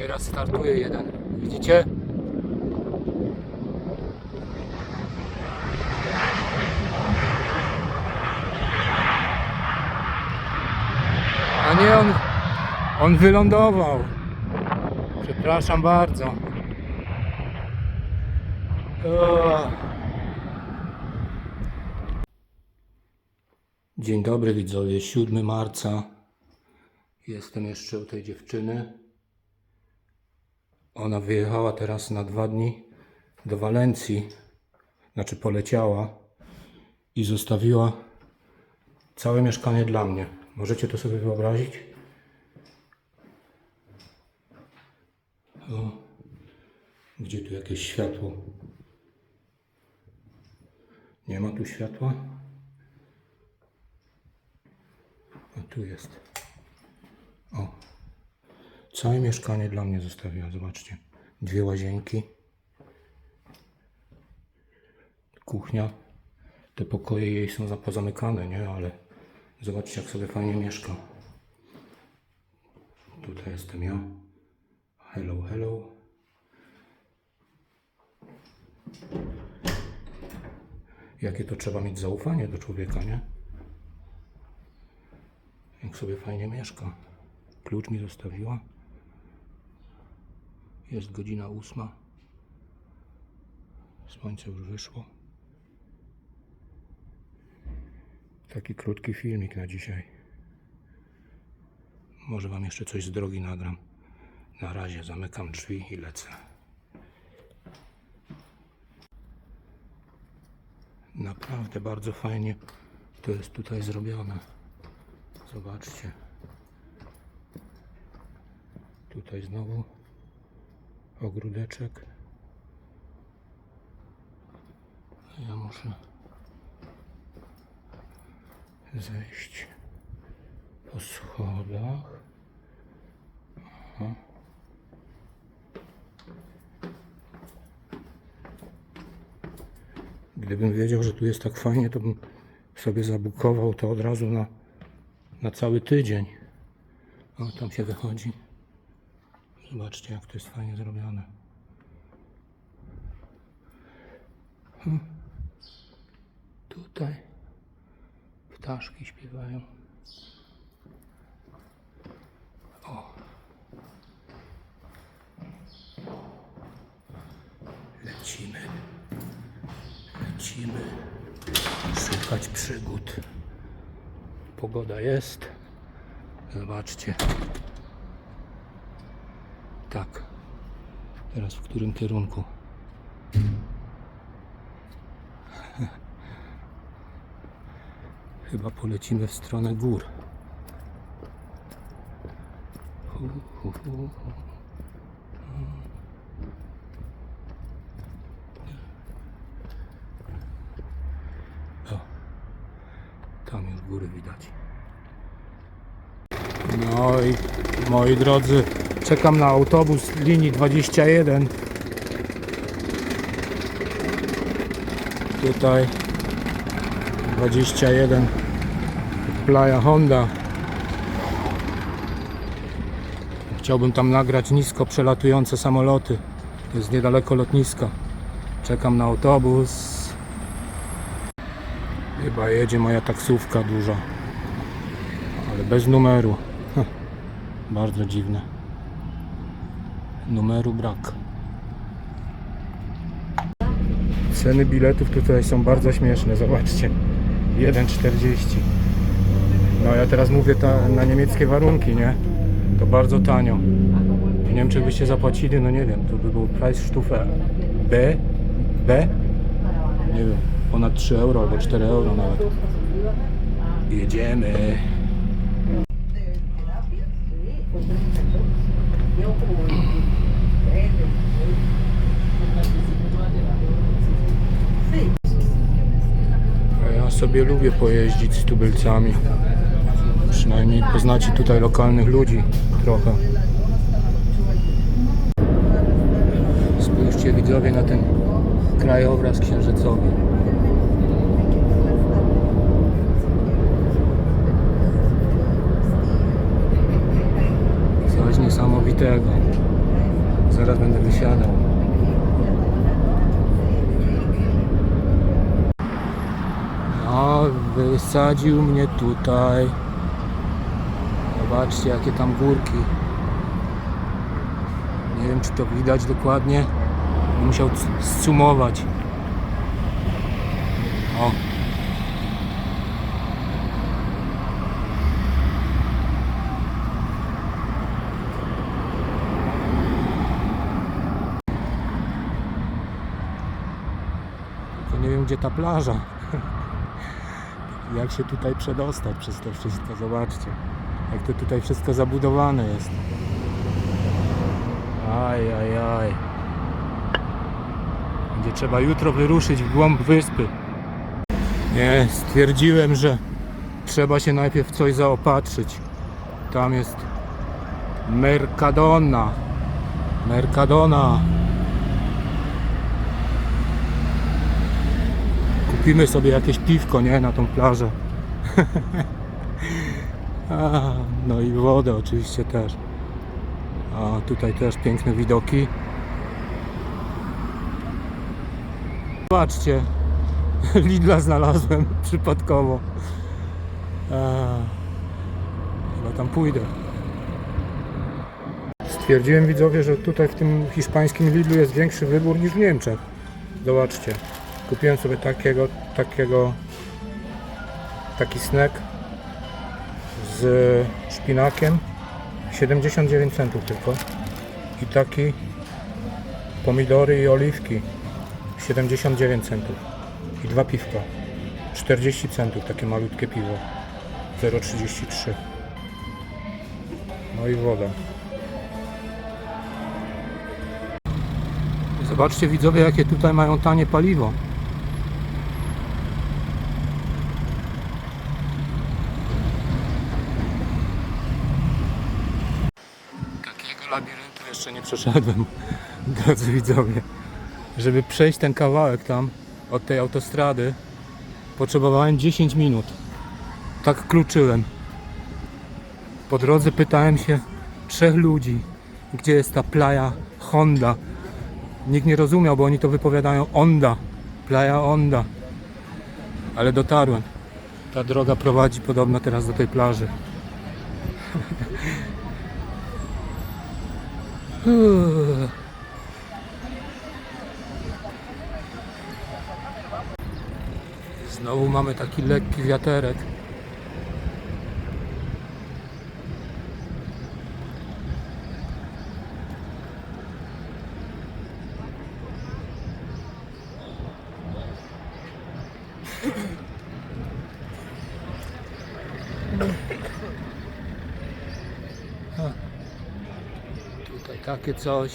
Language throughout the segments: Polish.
Teraz startuje jeden. Widzicie? A nie on, on wylądował. Przepraszam bardzo. O. Dzień dobry widzowie, 7 marca. Jestem jeszcze u tej dziewczyny. Ona wyjechała teraz na dwa dni do Walencji, znaczy poleciała i zostawiła całe mieszkanie dla mnie. Możecie to sobie wyobrazić? O, gdzie tu jakieś światło? Nie ma tu światła? A tu jest. O. Całe mieszkanie dla mnie zostawiła, zobaczcie. Dwie łazienki. Kuchnia. Te pokoje jej są za- pozamykane, nie? Ale zobaczcie, jak sobie fajnie mieszka. Tutaj jestem ja. Hello, hello. Jakie to trzeba mieć zaufanie do człowieka, nie? Jak sobie fajnie mieszka. Klucz mi zostawiła. Jest godzina ósma. Słońce już wyszło. Taki krótki filmik na dzisiaj. Może Wam jeszcze coś z drogi nagram. Na razie zamykam drzwi i lecę. Naprawdę bardzo fajnie to jest tutaj zrobione. Zobaczcie. Tutaj znowu ogródeczek. Ja muszę zejść po schodach. Aha. Gdybym wiedział, że tu jest tak fajnie, to bym sobie zabukował to od razu na, na cały tydzień. O, tam się wychodzi. Zobaczcie, jak to jest fajnie zrobione. Hmm. Tutaj ptaszki śpiewają. O. Lecimy. Lecimy szukać przygód. Pogoda jest. Zobaczcie. Tak. Teraz w którym kierunku? Chyba polecimy w stronę gór. O, tam już góry widać. No i moi drodzy, czekam na autobus linii 21. Tutaj 21 Playa Honda. Chciałbym tam nagrać nisko przelatujące samoloty. Jest niedaleko lotniska. Czekam na autobus. Chyba jedzie moja taksówka duża, ale bez numeru. Bardzo dziwne. Numeru brak. Ceny biletów tutaj są bardzo śmieszne, zobaczcie. 1,40. No ja teraz mówię ta, na niemieckie warunki, nie? To bardzo tanio. W Niemczech byście zapłacili, no nie wiem, to by był price Stufe B, B, nie wiem, ponad 3 euro albo 4 euro nawet. Jedziemy. A ja sobie lubię pojeździć z tubylcami. Przynajmniej poznacie tutaj lokalnych ludzi trochę. Spójrzcie widzowie na ten krajobraz księżycowy. Coś niesamowitego. Zaraz będę wysiadał. No, wysadził mnie tutaj. Zobaczcie, jakie tam górki. Nie wiem, czy to widać dokładnie. Musiał zsumować. O. Tylko nie wiem, gdzie ta plaża. Jak się tutaj przedostać przez to wszystko, zobaczcie. Jak to tutaj wszystko zabudowane jest. Aj, aj, aj. Będzie trzeba jutro wyruszyć w głąb wyspy. Nie, stwierdziłem, że trzeba się najpierw coś zaopatrzyć. Tam jest Mercadona. Mercadona. Kupimy sobie jakieś piwko, nie? Na tą plażę. A, no i wodę oczywiście też. A tutaj też piękne widoki. Zobaczcie, Lidla znalazłem przypadkowo. Chyba tam pójdę. Stwierdziłem widzowie, że tutaj w tym hiszpańskim Lidlu jest większy wybór niż w Niemczech. Zobaczcie. Kupiłem sobie takiego, takiego, taki snack z szpinakiem. 79 centów tylko. I taki pomidory i oliwki. 79 centów. I dwa piwka. 40 centów takie malutkie piwo. 0,33 no i woda. Zobaczcie widzowie jakie tutaj mają tanie paliwo labiryntu jeszcze nie przeszedłem, drodzy widzowie. Żeby przejść ten kawałek tam od tej autostrady, potrzebowałem 10 minut. Tak kluczyłem. Po drodze pytałem się trzech ludzi, gdzie jest ta playa Honda. Nikt nie rozumiał, bo oni to wypowiadają Onda. Playa Onda. Ale dotarłem. Ta droga prowadzi podobno teraz do tej plaży. Znowu mamy taki lekki wiaterek. Tutaj takie coś.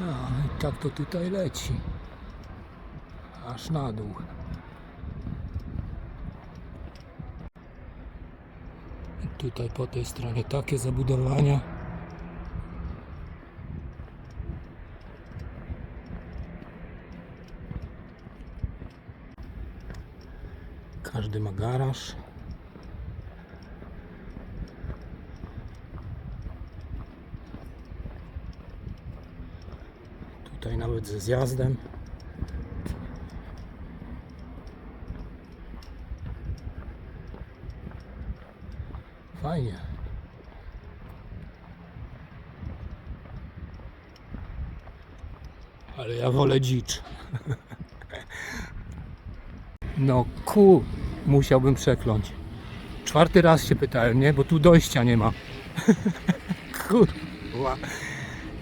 No i tak to tutaj leci. Aż na dół. I Tutaj po tej stronie takie zabudowania. Każdy ma garaż. Tutaj nawet ze zjazdem. Fajnie. Ale ja wolę dzicz. No ku, musiałbym przekląć. Czwarty raz się pytałem, nie? Bo tu dojścia nie ma. Kurwa.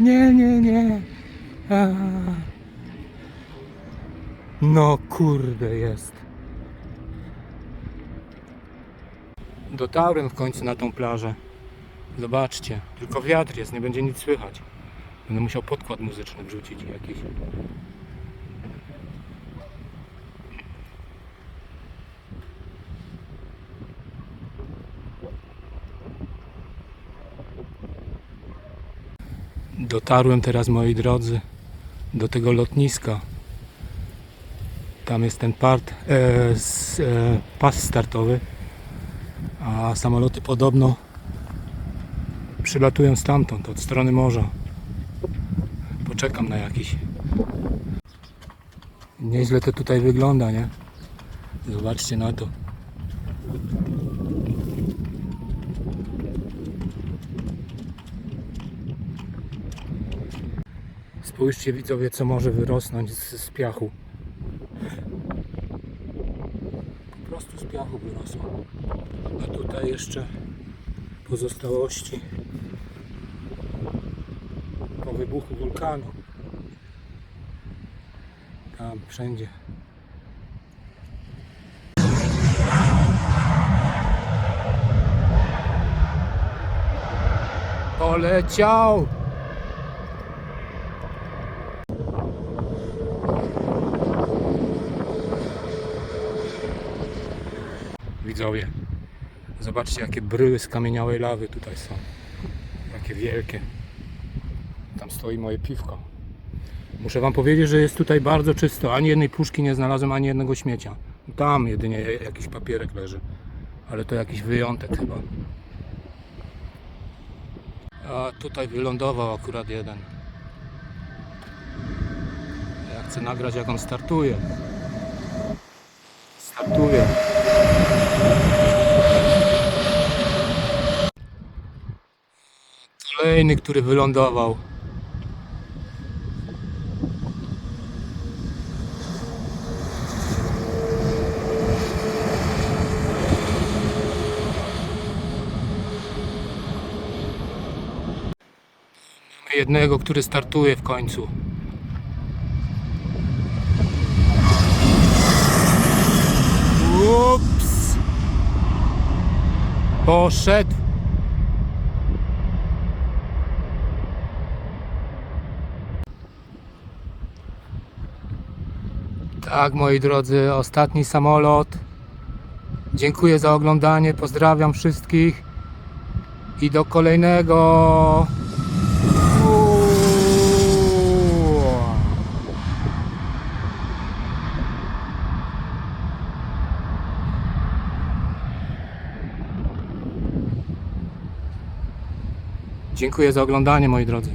Nie, nie, nie. A. No kurde jest. Dotarłem w końcu na tą plażę. Zobaczcie, tylko wiatr jest, nie będzie nic słychać. Będę musiał podkład muzyczny wrzucić jakiś. Dotarłem teraz, moi drodzy, do tego lotniska. Tam jest ten part, e, e, pas startowy, a samoloty podobno przylatują stamtąd, od strony morza. Poczekam na jakiś. Nieźle to tutaj wygląda, nie? Zobaczcie na to. Spójrzcie widzowie, co może wyrosnąć z, z piachu. Po prostu z piachu wyrosło. A tutaj jeszcze pozostałości po wybuchu wulkanu. Tam wszędzie. Poleciał! Widzowie, zobaczcie jakie bryły skamieniałej lawy tutaj są. Jakie wielkie. Tam stoi moje piwko. Muszę wam powiedzieć, że jest tutaj bardzo czysto. Ani jednej puszki nie znalazłem, ani jednego śmiecia. Tam jedynie jakiś papierek leży. Ale to jakiś wyjątek chyba. A tutaj wylądował akurat jeden. Ja chcę nagrać jak on startuje. Startuje. Kolejny, który wylądował. Mamy jednego, który startuje w końcu. Ups. Poszedł. Tak, moi drodzy, ostatni samolot. Dziękuję za oglądanie, pozdrawiam wszystkich i do kolejnego. Dziękuję za oglądanie, moi drodzy.